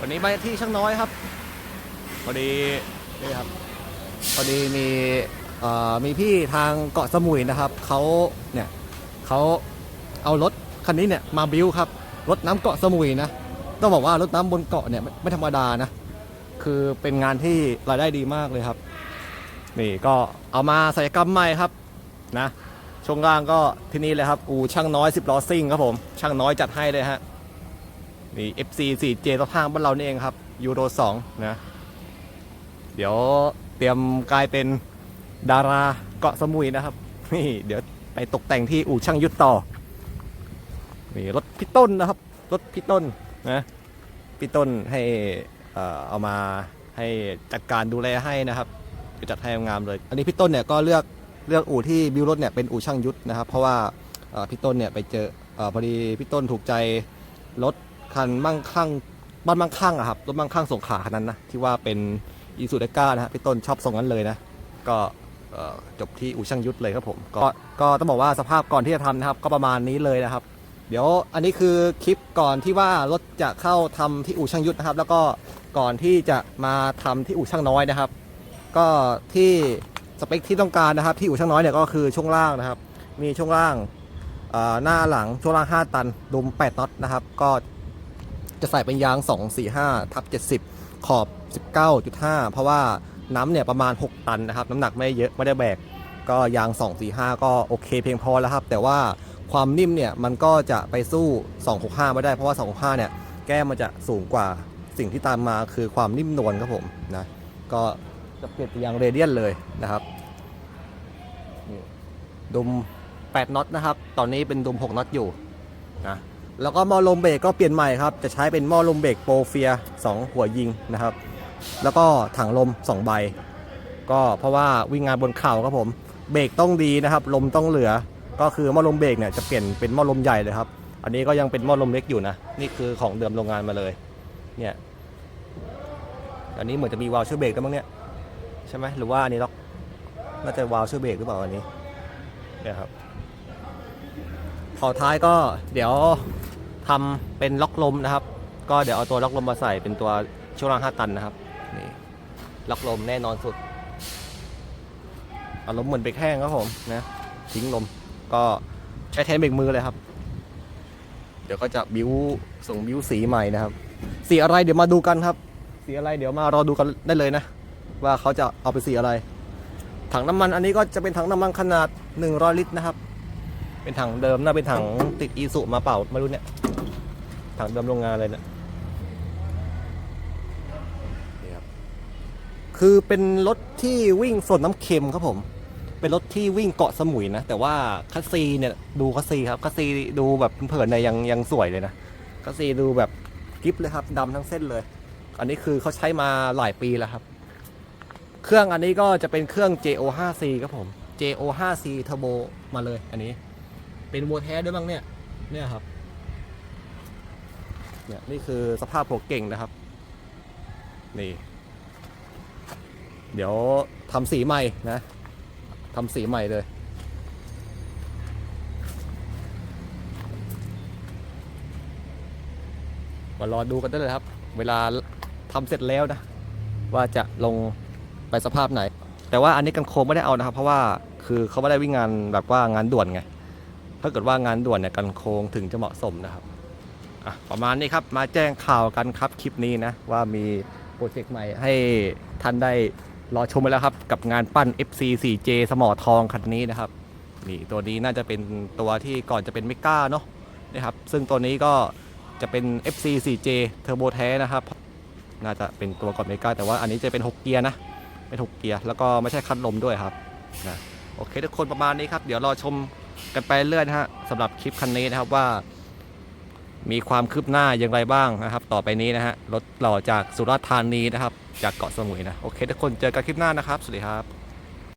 วันนี้ไปที่ช่างน้อยครับพอดีนี่ครับพอดีมีเอ่อมีพี่ทางเกาะสมุยนะครับเขาเนี่ยเขาเอารถคันนี้เนี่ยมาบิวครับรถน้ำเกาะสมุยนะต้องบอกว่ารถน้ำบนเกาะเนี่ยไม่ไม่ธรรมดานะคือเป็นงานที่รายได้ดีมากเลยครับ นี่ก็เอามาศัลยกรรมใหม่ครับนะช่วงล่างก็ที่นี่เลยครับอูช่างน้อย10ล้อซิ่งครับผมช่างน้อยจัดให้เลยฮะ นี่ FC 4J ตัวข้างบ้านเรานี่เองครับยูโร2นะ เดี๋ยวเตรียมกลายเป็นดาราเกาะสมุยนะครับ นี่ เดี๋ยวไปตกแต่งที่อู่ช่างยุทธต่อ นี่รถพี่ต้นนะครับ รถพี่ต้นนะพี่ต้นให้เอามาให้จัดการดูแลให้นะครับจะจัดให้งามเลย อันนี้พี่ต้นเนี่ยก็เลือกเลือกอู่ที่บิวรถเนี่ยเป็นอู่ช่างยุทธนะครับ เพราะว่าพี่ต้นเนี่ยไปเจออพอดีพี่ต้นถูกใจรถ คันมั่งคั่งบ้านมั่งคั่งอะครับรถมั่งคั่งสงขาคันนั้นนะที่ว่าเป็นอีซูเดก้านะฮะพี่ต้นชอบทรงนั้นเลยนะก็จบที่อูช่างยุทธเลยครับผมก็ก็ต้องบอกว่าสภาพก่อนที่จะทำนะครับ ก็ประมาณนี้เลยนะครับ เดี๋ยวอันนี้คือคลิปก่อนที่ว่ารถจะเข้าทำที่อู่ช่างยุทธนะครับ แล้วก็ก่อนที่จะมาทำที่อู่ช่างน้อยนะครับ ก็ที่สเปคที่ต้องการนะครับ ที่อู่ช่างน้อยเนี่ยก็คือช่วงล่างนะครับ มีช่วงล่างหน้าหลังช่วงล่าง 5 ตันดุม8น็อตนะครับ ก็ จะใส่เป็นยาง 245ทับ70 ขอบ 19.5 เพราะว่าน้ำเนี่ยประมาณ 6 ตันนะครับ น้ำหนักไม่เยอะไม่ได้แบก ก็ยาง 245 ก็โอเคเพียงพอแล้วครับ แต่ว่าความนิ่มเนี่ยมันก็จะไปสู้ 265 ไม่ได้เพราะว่า 265 เนี่ยแก้มมันจะสูงกว่าสิ่งที่ตามมาคือความนิ่มนวลครับผมนะก็จะเปลี่ยนเป็นยางเรเดียนเลยนะครับดุม8น็อตนะครับ ตอนนี้เป็นดุม6น็อตอยู่นะ แล้วก็หม้อลมเบรกก็เปลี่ยนใหม่ครับ จะใช้เป็นหม้อลมเบรกโปรเฟีย2หัวยิงนะครับ แล้วก็ถังลม 2 ใบ ก็เพราะว่าวิ่งงานบนเข่าครับผมเบรกต้องดีนะครับ ลมต้องเหลือ ก็คือหม้อลมเบรกเนี่ยจะเปลี่ยนเป็นหม้อลมใหญ่เลยครับ อันนี้ก็ยังเป็นหม้อลมเล็กอยู่นะ นี่คือของเดิมโรงงานมาเลย เนี่ย อันนี้เหมือนจะมีวาล์วช่วยเบรกด้วยมั้งเนี่ยใช่ไหมหรือว่าอันนี้ล็อกน่าจะวาล์วช่วยเบรกหรือเปล่าอันนี้เนี่ยครับขอท้ายก็เดี๋ยว ทำเป็นล็อกลมนะครับ ก็เดี๋ยวเอาตัวล็อกลมมาใส่เป็นตัวช่วงล่าง5ตันนะครับนี่ล็อกลมแน่นอนสุดอารมณ์เหมือนเบรกแห้งครับผมนะทิ้งลมก็ใช้แทนเบรกมือเลยครับ เดี๋ยวก็จะบิวส่งบิวสีใหม่นะครับ สีอะไรเดี๋ยวมาดูกันครับ สีอะไรเดี๋ยวมารอดูกันได้เลยนะ ว่าเขาจะเอาไปสีอะไร ถังน้ำมันอันนี้ก็จะเป็นถังน้ำมันขนาด100ลิตรนะครับ เป็นถังเดิมน่าเป็นถังติดอีสุมาเป่าไม่รู้เนี่ย ถังเดิมโรงงานเลยเนี่ยนี่ครับคือเป็นรถที่วิ่งส่วนน้ำเค็มครับผม เป็นรถที่วิ่งเกาะสมุยนะ แต่ว่าคัสซีเนี่ยดูคัสซีครับคัสซีดูแบบเผินๆเนี่ยยังยังสวยเลยนะคัสซีดูแบบกิฟเลยครับดำทั้งเส้นเลย อันนี้คือเขาใช้มาหลายปีแล้วครับ เครื่องอันนี้ก็จะเป็นเครื่อง JO5C ครับผม JO5C Turbo มาเลยอันนี้ เป็นวัวแท้ด้วยบ้างเนี่ย เนี่ยครับ เนี่ยนี่คือสภาพหัวเก่งนะครับ นี่ เดี๋ยวทำสีใหม่นะทำสีใหม่เลย มารอดูกันได้เลยครับ เวลาทำเสร็จแล้วนะ ว่าจะลงไปสภาพไหน แต่ว่าอันนี้กันโคงไม่ได้เอานะครับ เพราะว่าคือเขาไม่ได้วิ่งงานแบบว่างานด่วนไงถ้าเกิดว่างานด่วนเนี่ยกันโค้งถึงจะเหมาะสมนะครับ ประมาณนี้ครับมาแจ้งข่าวกันครับคลิปนี้นะ ว่ามีโปรเจกต์ใหม่ให้ท่านได้รอชมไปแล้วครับ กับงานปั้น FC 4J สมอทองคันนี้นะครับ นี่ตัวนี้น่าจะเป็นตัวที่ก่อนจะเป็นเมก้าเนาะนะครับ ซึ่งตัวนี้ก็จะเป็น FC 4J เทอร์โบแท้นะครับ น่าจะเป็นตัวก่อนเมก้าแต่ว่าอันนี้จะเป็น 6 เกียร์นะ เป็น6เกียร์แล้วก็ไม่ใช่คันลมด้วยครับนะโอเคทุกคนประมาณนี้ครับ เดี๋ยวรอชมกันไปเรื่อยนะฮะสำหรับคลิปคันนี้นะครับว่า มีความคืบหน้าอย่างไรบ้างนะครับ ต่อไปนี้นะฮะรถหล่อจากสุราษฎร์ธานีนะครับ จากเกาะสมุยนะโอเคทุกคนเจอกันคลิปหน้านะครับ สวัสดีครับ